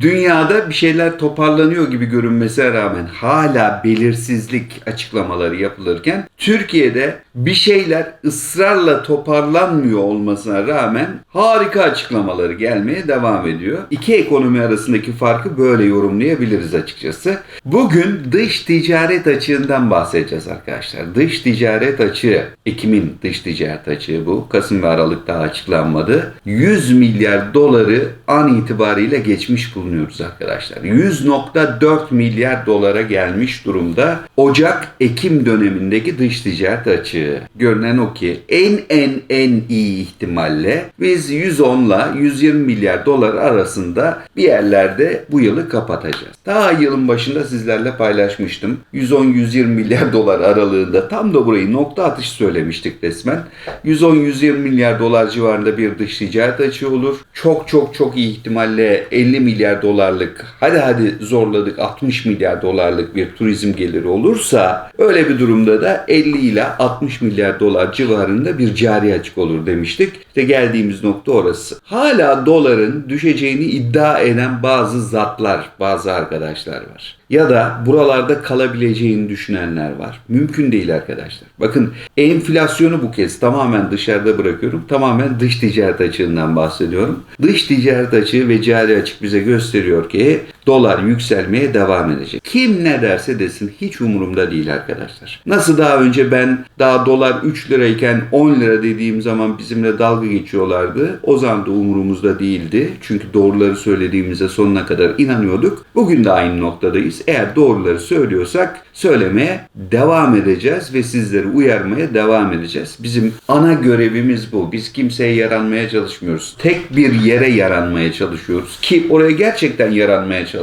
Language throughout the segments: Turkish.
Dünyada bir şeyler toparlanıyor gibi görünmesine rağmen hala belirsizlik açıklamaları yapılırken Türkiye'de bir şeyler ısrarla toparlanmıyor olmasına rağmen harika açıklamaları gelmeye devam ediyor. İki ekonomi arasındaki farkı böyle yorumlayabiliriz açıkçası. Bugün dış ticaret açığından bahsedeceğiz arkadaşlar. Dış ticaret açığı, Ekim'in dış ticaret açığı bu. Kasım ve Aralık'ta açıklanmadı. 100 milyar doları an itibariyle geçmiş bulunuyoruz arkadaşlar. 100.4 milyar dolara gelmiş durumda. Ocak-Ekim dönemindeki dış ticaret açığı. Görünen o ki en en en iyi ihtimalle biz 110 ile 120 milyar dolar arasında bir yerlerde bu yılı kapatacağız. Daha yılın başında sizlerle paylaşmıştım. 110-120 milyar dolar aralığında tam da burayı nokta atışı söylemiştik resmen. 110-120 milyar dolar civarında bir dış ticaret açığı olur. Çok çok çok iyi ihtimalle 50 milyar dolarlık hadi hadi zorladık 60 milyar dolarlık bir turizm geliri olursa öyle bir durumda da 50 ile 60 milyar dolar civarında bir cari açık olur demiştik. İşte geldiğimiz nokta orası. Hala doların düşeceğini iddia eden bazı zatlar, bazı arkadaşlar var. Ya da buralarda kalabileceğini düşünenler var. Mümkün değil arkadaşlar. Bakın enflasyonu bu kez tamamen dışarıda bırakıyorum. Tamamen dış ticaret açığından bahsediyorum. Dış ticaret açığı ve cari açık bize gösteriyor ki dolar yükselmeye devam edecek. Kim ne derse desin hiç umurumda değil arkadaşlar. Nasıl daha önce ben daha dolar 3 lirayken 10 lira dediğim zaman bizimle dalga geçiyorlardı. O zaman da umurumuzda değildi. Çünkü doğruları söylediğimize sonuna kadar inanıyorduk. Bugün de aynı noktadayız. Eğer doğruları söylüyorsak söylemeye devam edeceğiz ve sizleri uyarmaya devam edeceğiz. Bizim ana görevimiz bu. Biz kimseye yaranmaya çalışmıyoruz. Tek bir yere yaranmaya çalışıyoruz ki oraya gerçekten yaranmaya çalışıyoruz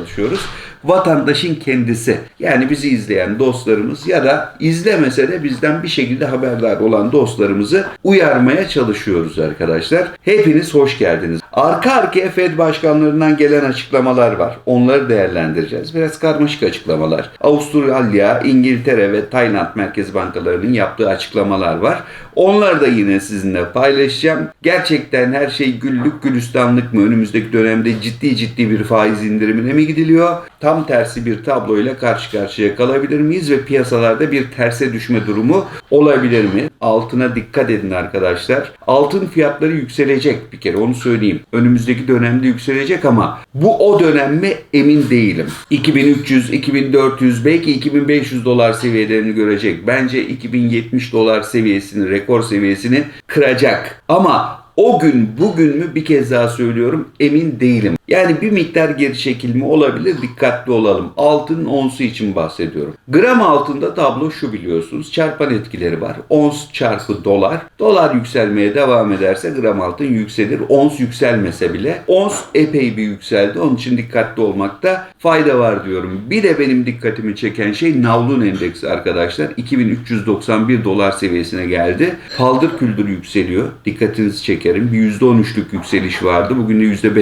vatandaşın kendisi. Yani bizi izleyen dostlarımız ya da izlemese de bizden bir şekilde haberdar olan dostlarımızı uyarmaya çalışıyoruz arkadaşlar. Hepiniz hoş geldiniz. Arka arkaya Fed başkanlarından gelen açıklamalar var. Onları değerlendireceğiz. Biraz karmaşık açıklamalar. Avustralya, İngiltere ve Tayland merkez bankalarının yaptığı açıklamalar var. Onları da yine sizinle paylaşacağım. Gerçekten her şey güllük gülistanlık mı? Önümüzdeki dönemde ciddi ciddi bir faiz indirimine mi gidiliyor? Tam tersi bir tabloyla karşı karşıya kalabilir miyiz ve piyasalarda bir terse düşme durumu olabilir mi? Altına dikkat edin arkadaşlar. Altın fiyatları yükselecek bir kere onu söyleyeyim. Önümüzdeki dönemde yükselecek ama bu o dönem mi emin değilim. 2300, 2400 belki 2500 dolar seviyelerini görecek. Bence 2070 dolar seviyesini, rekor seviyesini kıracak. Ama o gün bugün mü bir kez daha söylüyorum emin değilim. Yani bir miktar geri çekilme olabilir dikkatli olalım. Altının onsu için bahsediyorum. Gram altında tablo şu biliyorsunuz çarpan etkileri var. Ons çarpı dolar. Dolar yükselmeye devam ederse gram altın yükselir. Ons yükselmese bile. Ons epey bir yükseldi. Onun için dikkatli olmakta fayda var diyorum. Bir de benim dikkatimi çeken şey navlun endeksi arkadaşlar. 2391 dolar seviyesine geldi. Paldır küldür yükseliyor. Dikkatinizi çekerim. Bir %13'lük yükseliş vardı. Bugün de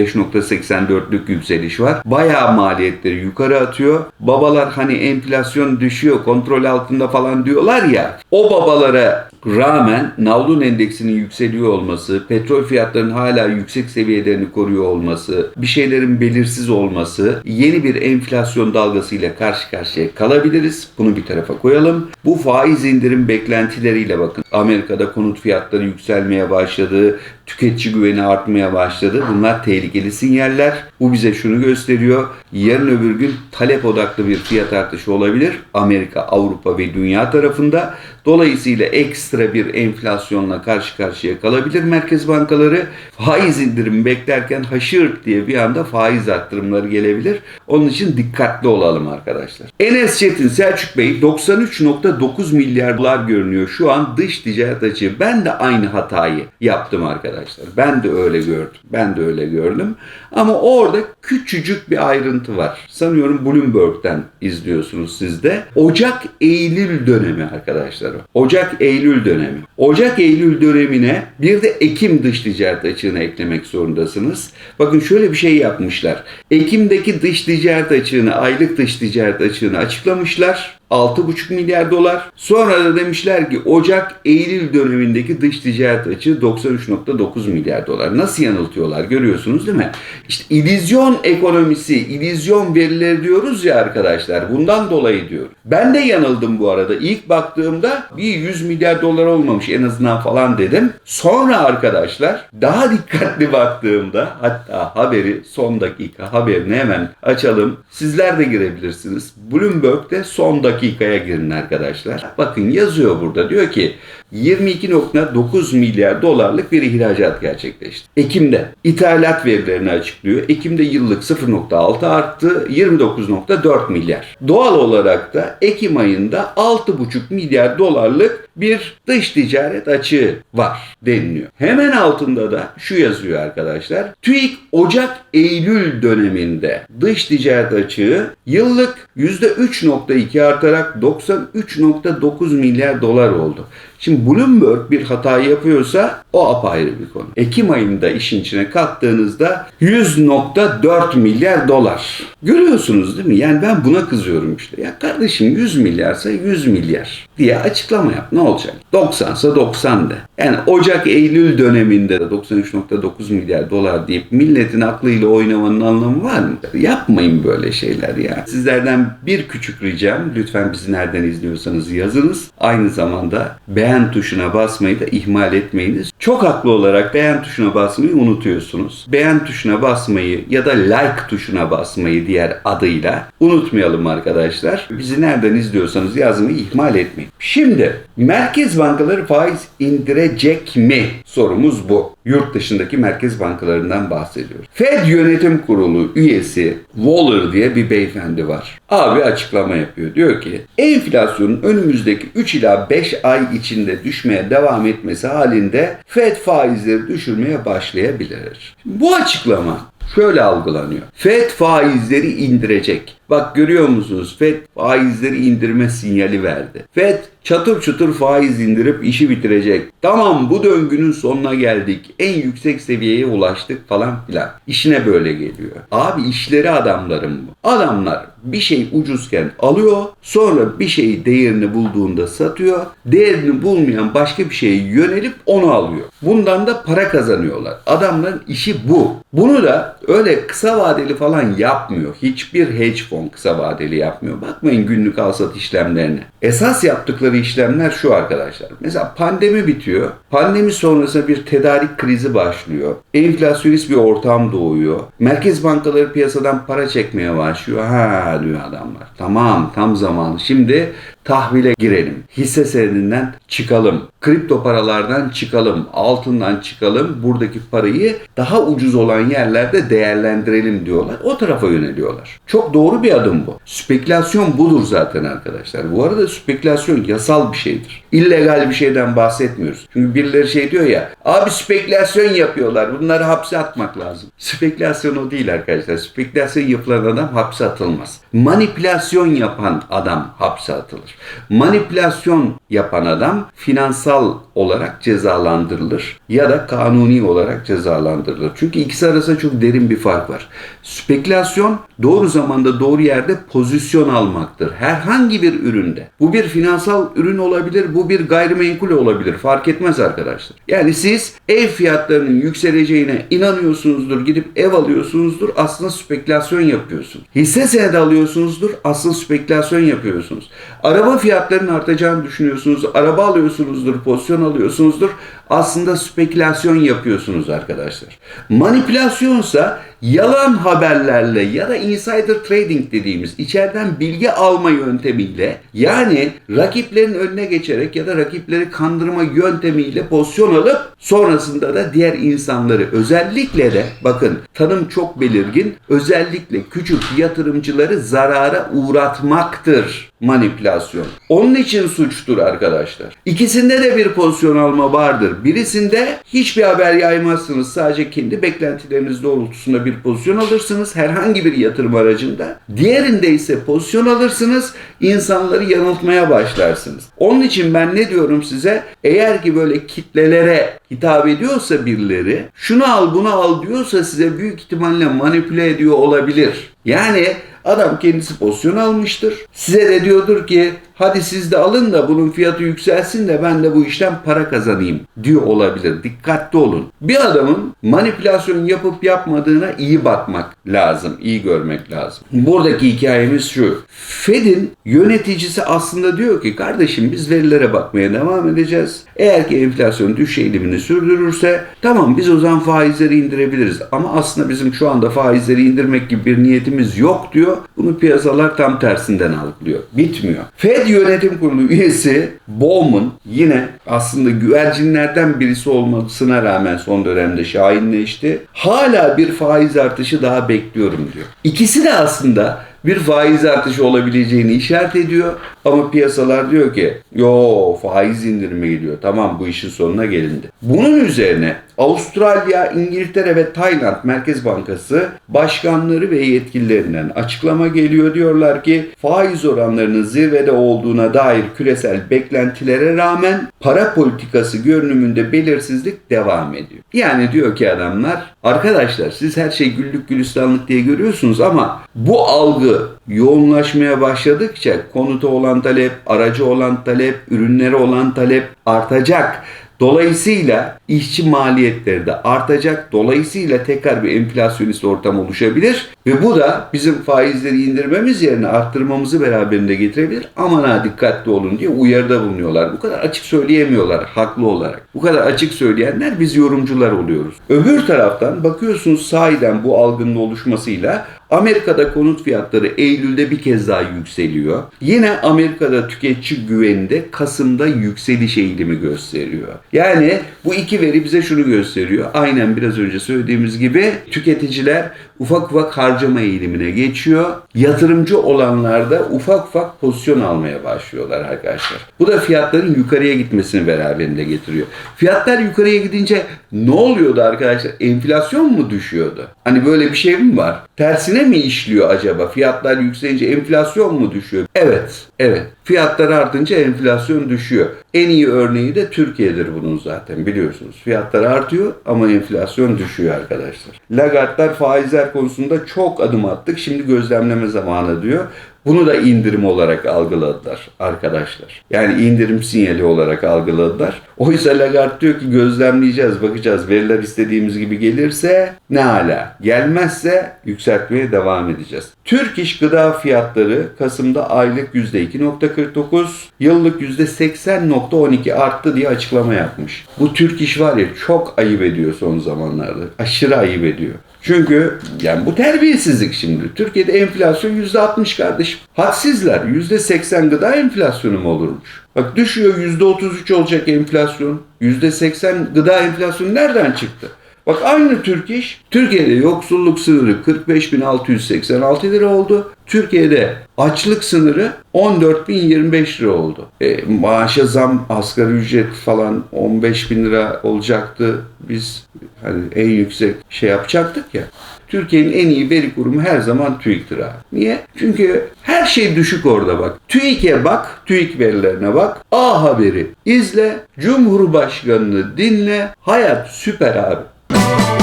%5.84'lük yükseliş var. Bayağı maliyetleri yukarı atıyor. Babalar hani enflasyon düşüyor, kontrol altında falan diyorlar ya. O babalara rağmen navlun endeksinin yükseliyor olması, petrol fiyatlarının hala yüksek seviyelerini koruyor olması, bir şeylerin belirsiz olması, yeni bir enflasyon dalgasıyla karşı karşıya kalabiliriz. Bunu bir tarafa koyalım. Bu faiz indirim beklentileriyle bakın. Amerika'da konut fiyatları yükselmeye başladı, tüketici güveni artmaya başladı. Bunlar tehlikeli sinyaller. Bu bize şunu gösteriyor. Yarın öbür gün talep odaklı bir fiyat artışı olabilir. Amerika, Avrupa ve dünya tarafında. Dolayısıyla ekstra bir enflasyonla karşı karşıya kalabilir merkez bankaları. Faiz indirimi beklerken haşır diye bir anda faiz arttırımları gelebilir. Onun için dikkatli olalım arkadaşlar. Enes Çetin, Selçuk Bey 93.9 milyar dolar görünüyor şu an dış ticaret açığı. Ben de aynı hatayı yaptım arkadaşlar. Ben de öyle gördüm. Ben de öyle gördüm. Ama orada küçücük bir ayrıntı var. Sanıyorum Bloomberg'den izliyorsunuz siz de. Ocak-Eylül dönemi arkadaşlar o. Ocak-Eylül dönemi. Ocak-Eylül dönemine bir de Ekim dış ticaret açığını eklemek zorundasınız. Bakın şöyle bir şey yapmışlar. Ekim'deki dış ticaret açığını, aylık dış ticaret açığını açıklamışlar. 6,5 milyar dolar. Sonra da demişler ki Ocak-Eylül dönemindeki dış ticaret açığı 93.9 milyar dolar. Nasıl yanıltıyorlar görüyorsunuz değil mi? İşte illüzyon ekonomisi, illüzyon verileri diyoruz ya arkadaşlar. Bundan dolayı diyor. Ben de yanıldım bu arada. İlk baktığımda bir 100 milyar dolar olmamış en azından falan dedim. Sonra arkadaşlar daha dikkatli baktığımda hatta haberi son dakika haberini hemen açalım. Sizler de girebilirsiniz. Bloomberg'de son dakikaya girin arkadaşlar. Bakın yazıyor burada diyor ki 22.9 milyar dolarlık bir ihracat gerçekleşti. Ekim'de ithalat verilerini açıklıyor. Ekim'de yıllık 0.6 arttı 29.4 milyar. Doğal olarak da Ekim ayında 6.5 milyar dolarlık bir dış ticaret açığı var deniliyor. Hemen altında da şu yazıyor arkadaşlar. TÜİK Ocak-Eylül döneminde dış ticaret açığı yıllık %3.2 artarak 93.9 milyar dolar oldu. Şimdi Bloomberg bir hata yapıyorsa o apayrı bir konu. Ekim ayında işin içine kattığınızda 100.4 milyar dolar. Görüyorsunuz değil mi? Yani ben buna kızıyorum işte. Ya kardeşim 100 milyarsa 100 milyar diye açıklama yap. Ne olacak? 90'sa 90 de. Yani Ocak-Eylül döneminde de 93.9 milyar dolar deyip milletin aklıyla oynamanın anlamı var mı? Yapmayın böyle şeyler ya. Sizlerden bir küçük ricam lütfen bizi nereden izliyorsanız yazınız. Aynı zamanda beğen tuşuna basmayı da ihmal etmeyiniz. Çok haklı olarak beğen tuşuna basmayı unutuyorsunuz. Beğen tuşuna basmayı ya da like tuşuna basmayı diğer adıyla unutmayalım arkadaşlar. Bizi nereden izliyorsanız yazmayı ihmal etmeyin. Şimdi merkez bankaları faiz indirecek mi? Sorumuz bu. Yurt dışındaki merkez bankalarından bahsediyoruz. Fed Yönetim Kurulu üyesi Waller diye bir beyefendi var. Abi açıklama yapıyor. Diyor ki enflasyonun önümüzdeki 3 ila 5 ay içinde düşmeye devam etmesi halinde Fed faizleri düşürmeye başlayabilir. Bu açıklama şöyle algılanıyor. Fed faizleri indirecek. Bak görüyor musunuz? Fed faizleri indirme sinyali verdi. Fed çatır çutur faiz indirip işi bitirecek. Tamam bu döngünün sonuna geldik. En yüksek seviyeye ulaştık falan filan. İşine böyle geliyor. Abi işleri adamların bu. Adamlar bir şey ucuzken alıyor. Sonra bir şeyi değerini bulduğunda satıyor. Değerini bulmayan başka bir şeye yönelip onu alıyor. Bundan da para kazanıyorlar. Adamların işi bu. Bunu da öyle kısa vadeli falan yapmıyor. Hiçbir hedge fon kısa vadeli yapmıyor. Bakmayın günlük al sat işlemlerine. Esas yaptıkları işlemler şu arkadaşlar. Mesela pandemi bitiyor. Pandemi sonrasında bir tedarik krizi başlıyor. Enflasyonist bir ortam doğuyor. Merkez bankaları piyasadan para çekmeye başlıyor. Ha diyor adamlar. Tamam tam zamanı. Şimdi tahvile girelim. Hisse senedinden çıkalım. Kripto paralardan çıkalım. Altından çıkalım. Buradaki parayı daha ucuz olan yerlerde değerlendirelim diyorlar. O tarafa yöneliyorlar. Çok doğru bir adım bu. Spekülasyon budur zaten arkadaşlar. Bu arada spekülasyon yasal bir şeydir. İllegal bir şeyden bahsetmiyoruz. Çünkü birileri şey diyor ya abi spekülasyon yapıyorlar. Bunları hapse atmak lazım. Spekülasyon o değil arkadaşlar. Spekülasyon yapılan adam hapse atılmaz. Manipülasyon yapan adam hapse atılır. Manipülasyon yapan adam finansal olarak cezalandırılır ya da kanuni olarak cezalandırılır. Çünkü ikisi arasında çok derin bir fark var. Spekülasyon doğru zamanda doğru yerde pozisyon almaktır. Herhangi bir üründe. Bu bir finansal ürün olabilir, bu bir gayrimenkul olabilir. Fark etmez arkadaşlar. Yani siz ev fiyatlarının yükseleceğine inanıyorsunuzdur, gidip ev alıyorsunuzdur, aslında spekülasyon yapıyorsunuz. Hisse senedi alıyorsunuzdur, aslında spekülasyon yapıyorsunuz. Araba fiyatlarının artacağını düşünüyorsunuz, araba alıyorsunuzdur, pozisyon alıyorsunuzdur. Aslında spekülasyon yapıyorsunuz arkadaşlar. Manipülasyonsa yalan haberlerle ya da insider trading dediğimiz içeriden bilgi alma yöntemiyle yani rakiplerin önüne geçerek ya da rakipleri kandırma yöntemiyle pozisyon alıp sonrasında da diğer insanları özellikle de bakın tanım çok belirgin özellikle küçük yatırımcıları zarara uğratmaktır manipülasyon. Onun için suçtur arkadaşlar. İkisinde de bir pozisyon alma vardır. Birisinde hiçbir haber yaymazsınız. Sadece kendi beklentileriniz doğrultusunda bir pozisyon alırsınız herhangi bir yatırım aracında. Diğerinde ise pozisyon alırsınız, insanları yanıltmaya başlarsınız. Onun için ben ne diyorum size? Eğer ki böyle kitlelere hitap ediyorsa birileri, şunu al bunu al diyorsa size büyük ihtimalle manipüle ediyor olabilir. Yani Adam kendisi pozisyon almıştır. Size de diyordur ki hadi siz de alın da bunun fiyatı yükselsin de ben de bu işten para kazanayım diyor olabilir. Dikkatli olun. Bir adamın manipülasyon yapıp yapmadığına iyi bakmak lazım, iyi görmek lazım. Buradaki hikayemiz şu. Fed'in yöneticisi aslında diyor ki kardeşim biz verilere bakmaya devam edeceğiz. Eğer ki enflasyon düşüş eğilimini sürdürürse tamam biz o zaman faizleri indirebiliriz. Ama aslında bizim şu anda faizleri indirmek gibi bir niyetimiz yok diyor. Bunu piyasalar tam tersinden algılıyor. Bitmiyor. Fed yönetim kurulu üyesi Bowman yine aslında güvercinlerden birisi olmasına rağmen son dönemde şahinleşti. Hala bir faiz artışı daha bekliyorum diyor. İkisi de aslında bir faiz artışı olabileceğini işaret ediyor. Ama piyasalar diyor ki yo faiz indirimi geliyor. Tamam bu işin sonuna gelindi. Bunun üzerine Avustralya, İngiltere ve Tayland Merkez Bankası başkanları ve yetkililerinden açıklama geliyor. Diyorlar ki faiz oranlarının zirvede olduğuna dair küresel beklentilere rağmen para politikası görünümünde belirsizlik devam ediyor. Yani diyor ki adamlar arkadaşlar siz her şey güllük gülistanlık diye görüyorsunuz ama bu algı yoğunlaşmaya başladıkça konuta olan talep, aracı olan talep, ürünlere olan talep artacak. Dolayısıyla işçi maliyetleri de artacak. Dolayısıyla tekrar bir enflasyonist ortam oluşabilir. Ve bu da bizim faizleri indirmemiz yerine arttırmamızı beraberinde getirebilir. Aman ha dikkatli olun diye uyarıda bulunuyorlar. Bu kadar açık söyleyemiyorlar haklı olarak. Bu kadar açık söyleyenler biz yorumcular oluyoruz. Öbür taraftan bakıyorsunuz sahiden bu algının oluşmasıyla Amerika'da konut fiyatları Eylül'de bir kez daha yükseliyor. Yine Amerika'da tüketici güveninde Kasım'da yükseliş eğilimi gösteriyor. Yani bu iki veri bize şunu gösteriyor. Aynen biraz önce söylediğimiz gibi tüketiciler ufak ufak harcama eğilimine geçiyor. Yatırımcı olanlar da ufak ufak pozisyon almaya başlıyorlar arkadaşlar. Bu da fiyatların yukarıya gitmesini beraberinde getiriyor. Fiyatlar yukarıya gidince ne oluyordu arkadaşlar? Enflasyon mu düşüyordu? Hani böyle bir şey mi var? Tersine mi işliyor acaba? Fiyatlar yükselince enflasyon mu düşüyor? Evet, evet. Fiyatlar artınca enflasyon düşüyor. En iyi örneği de Türkiye'dir bunun zaten biliyorsunuz. Fiyatlar artıyor ama enflasyon düşüyor arkadaşlar. Lagartlar faizler konusunda çok adım attık. Şimdi gözlemleme zamanı diyor. Bunu da indirim olarak algıladılar arkadaşlar. Yani indirim sinyali olarak algıladılar. Oysa Lagarde diyor ki gözlemleyeceğiz, bakacağız. Veriler istediğimiz gibi gelirse ne hala. Gelmezse yükseltmeye devam edeceğiz. Türk iş gıda fiyatları Kasım'da aylık %2.49, yıllık %80.12 arttı diye açıklama yapmış. Bu Türk iş var ya çok ayıp ediyor son zamanlarda. Aşırı ayıp ediyor. Çünkü yani bu terbiyesizlik şimdi. Türkiye'de enflasyon %60 kardeşim. Hadsizler. %80 gıda enflasyonu mu olurmuş? Bak düşüyor %33 olacak enflasyon. %80 gıda enflasyonu nereden çıktı? Bak aynı Türk iş. Türkiye'de yoksulluk sınırı 45.686 lira oldu. Türkiye'de açlık sınırı 14.025 lira oldu. E, maaşa zam, asgari ücret falan 15 bin lira olacaktı. Biz hani en yüksek şey yapacaktık ya. Türkiye'nin en iyi veri kurumu her zaman TÜİK'tir abi. Niye? Çünkü her şey düşük orada bak. TÜİK'e bak, TÜİK verilerine bak. A Haberi izle, Cumhurbaşkanını dinle. Hayat süper abi. Oh,